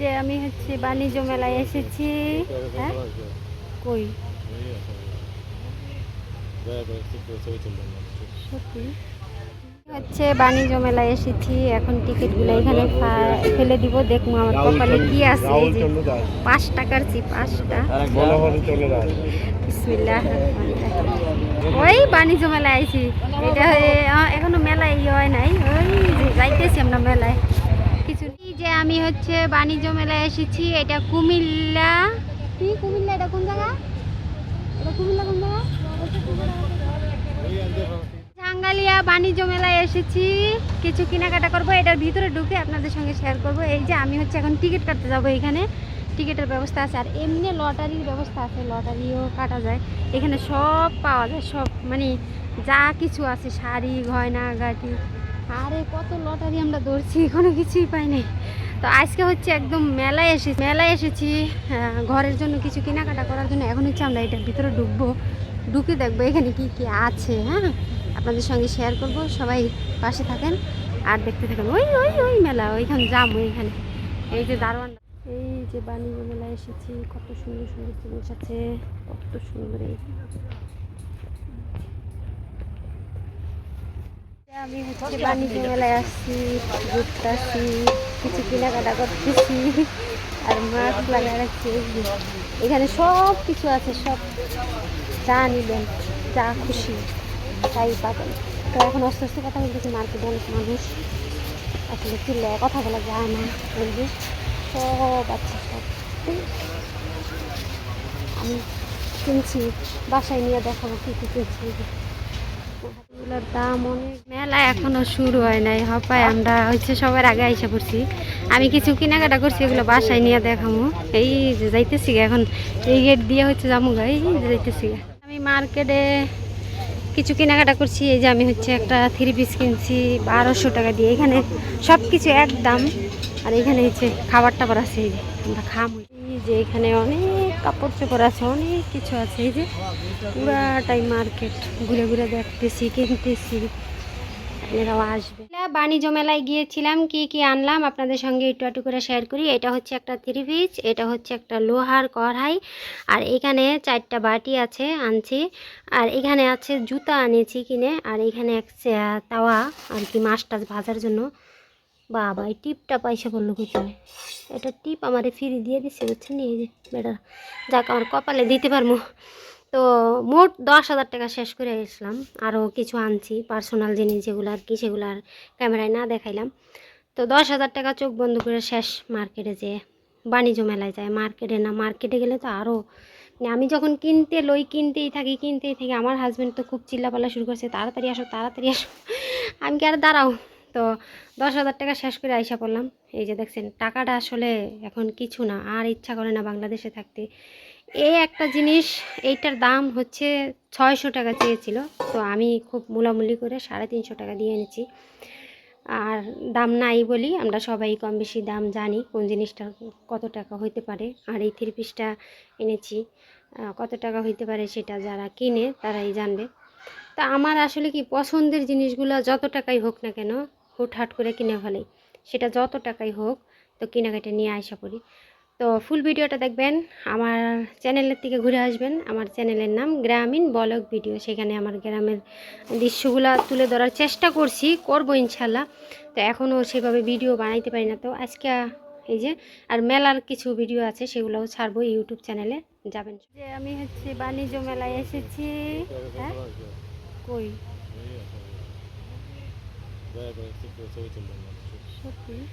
যে আমি হচ্ছে বাণিজ্য মেলায় এসেছি। হ্যাঁ? কই? সত্যি? হচ্ছে বাণিজ্য মেলায় এসেছি। এখন টিকিটগুলো এখানে ফেলে দিব। দেখব আমার কপালে কি আছে। এই যে পাঁচ টাকার চিপ পাঁচটা বিসমিল্লাহ ওই বাণিজ্য মেলায় আইছি। এটা এখনও মেলায় ইয়ে হয় নাই। ওই যাইতেছি আমরা মেলায়। আমি হচ্ছে বাণিজ্য মেলায় এসেছি, এটা কুমিল্লা। কি কুমিল্লা? এটা কোন জায়গা? এটা কুমিল্লা কোন জায়গা? বাণিজ্য মেলায় এসেছি। কিছু কেনাকাটা করব, এটার ভিতরে ঢুকে আপনাদের সঙ্গে শেয়ার করব। এই যে আমি হচ্ছে এখন টিকিট কাটতে যাব এখানে। টিকিটের ব্যবস্থা আছে, আর এমনি লটারির ব্যবস্থা আছে, লটারিও কাটা যায়। এখানে সব পাওয়া যায়, সব মানে যা কিছু আছে, শাড়ি, গয়না, গাটি। আরে কত লটারি আমরা ধরছি কোনো কিছুই পাই নাই তো আজকে হচ্ছে একদম মেলায় এসেছি মেলায় এসেছি আহ, ঘরের জন্য কিছু কেনাকাটা করার জন্য। এখন হচ্ছে আমরা এটার ভিতরে ঢুকবো ঢুকে দেখব এখানে কি কি আছে হ্যাঁ? আপনাদের সঙ্গে শেয়ার করব সবাই পাশে থাকেন আর দেখতে থাকেন। ওই ওই ওই মেলা ওইখান যাব এখানে এই যে দারোয়ান এই যে বাণিজ্য মেলায় এসেছি কত সুন্দর সুন্দর জিনিস আছে কত সুন্দর এই আমি হচ্ছে বাণিজ্য মেলায় আসছি ঘুরতেছি কিছু কেনাকাটা করতেছি, আর মাস্ক লাগায় রাখছি এখানে সব কিছু আছে, সব যা নিবেন যা খুশি, তাই পাবেন। তো এখন আস্তে আস্তে কথা বলতেছি, মার্কেটে অনেক মানুষ, আসলে চিল্লে কথা বলা যায় না যে সব আছে, সব। আমি কিনছি, বাসায় নিয়ে দেখাবো কী কী কিনছি এগুলোর দাম অনেক। মেলা এখনও শুরু হয় নাই হপায় আমরা হচ্ছে সবার আগে এসে পড়ছি। আমি কিছু কেনাকাটা করছি, এগুলো বাসায় নিয়ে দেখাবো এই যে যাইতেছি এখন এই গেট দিয়ে হচ্ছে যাব গা, এই যে যাইতেছি আমি মার্কেটে কিছু কেনাকাটা করছি, এই যে আমি হচ্ছে একটা থ্রি পিস কিনছি, বারোশো টাকা দিয়ে। এখানে সব কিছু এক দাম আর এখানে হচ্ছে খাবার টাবার আছে আমরা খাম। এই যে এখানে অনেক কাপড় চোপড় আছে, অনেক কিছু আছে। এই যে পুরাটাই মার্কেট ঘুরে ঘুরে দেখতেছি, কিনতেছি। আপনারাও আসবে। বাণিজ্য মেলায় গিয়েছিলাম, কি কি আনলাম আপনাদের সঙ্গে একটু একটু করে শেয়ার করি। এটা হচ্ছে একটা থ্রি পিস এটা হচ্ছে একটা লোহার কড়াই, আর এখানে চারটা বাটি আছে আনছি। আর এখানে আছে জুতা আনেছি কিনে, আর এখানে এক তাওয়া আর কি মাছ টাছ ভাজার জন্য। বাবা, এই টিপটা পয়সা বলল কোথায়? এটা টিপ আমারে ফ্রি দিয়ে দিচ্ছে বুঝছেন এই যে, বেটা, যাক, আমার কপালে দিতে পারব। তো মোট দশ হাজার টাকা শেষ করে আসলাম। আরও কিছু আনছি পার্সোনাল জিনিস যেগুলো আর কি, সেগুলো আর ক্যামেরায় না দেখাইলাম। তো দশ হাজার টাকা চোখ বন্ধ করে শেষ মার্কেটে যে বাণিজ্য মেলায় যায়, মার্কেটে না, মার্কেটে গেলে তো আরও মানে আমি যখন কিনতে লই, কিনতেই থাকি কিনতেই থাকি, আমার হাজব্যান্ড তো খুব চিল্লাপাল্লা শুরু করছে, তাড়াতাড়ি আসো তাড়াতাড়ি আসো। আমি কি আর দাঁড়াও? তো দশ হাজার টাকা শেষ করে আইসা পড়লাম। এই যে দেখছেন, টাকাটা আসলে এখন কিছু না, আর ইচ্ছা করে না বাংলাদেশে থাকতে। এই একটা জিনিস, এইটার দাম হচ্ছে ছয়শো টাকা চেয়েছিল, তো আমি খুব মূলামূলি করে সাড়ে তিনশো টাকা দিয়ে এনেছি। আর দাম নাই বলি, আমরা সবাই কম বেশি দাম জানি কোন জিনিসটা কত টাকা হইতে পারে। আর এই থ্রি পিসটা এনেছি কত টাকা হইতে পারে সেটা যারা কিনে তারাই জানবে। তা আমার আসলে কি পছন্দের জিনিসগুলো যত টাকাই হোক না কেন হুটহাট করে কিনে ফেলাই সেটা যত টাকাই হোক, তো কেনাকাটা নিয়ে আসা করি। তো ফুল ভিডিওটা দেখবেন, আমার চ্যানেলের থেকে ঘুরে আসবেন। আমার চ্যানেলের নাম গ্রামীণ বলক ভিডিও। সেখানে আমার গ্রামের দৃশ্যগুলো তুলে ধরার চেষ্টা করছি, করব ইনশাল্লাহ তো এখনও সেভাবে ভিডিও বানাইতে পারি না। তো আজকে এই যে, আর মেলার কিছু ভিডিও আছে, সেগুলোও ছাড়বো ইউটিউব চ্যানেলে। যাবেন। যে আমি হচ্ছে বাণিজ্য মেলায় এসেছি। হ্যাঁ? কই? Ve ben tekrar Sovyet Çok büyük.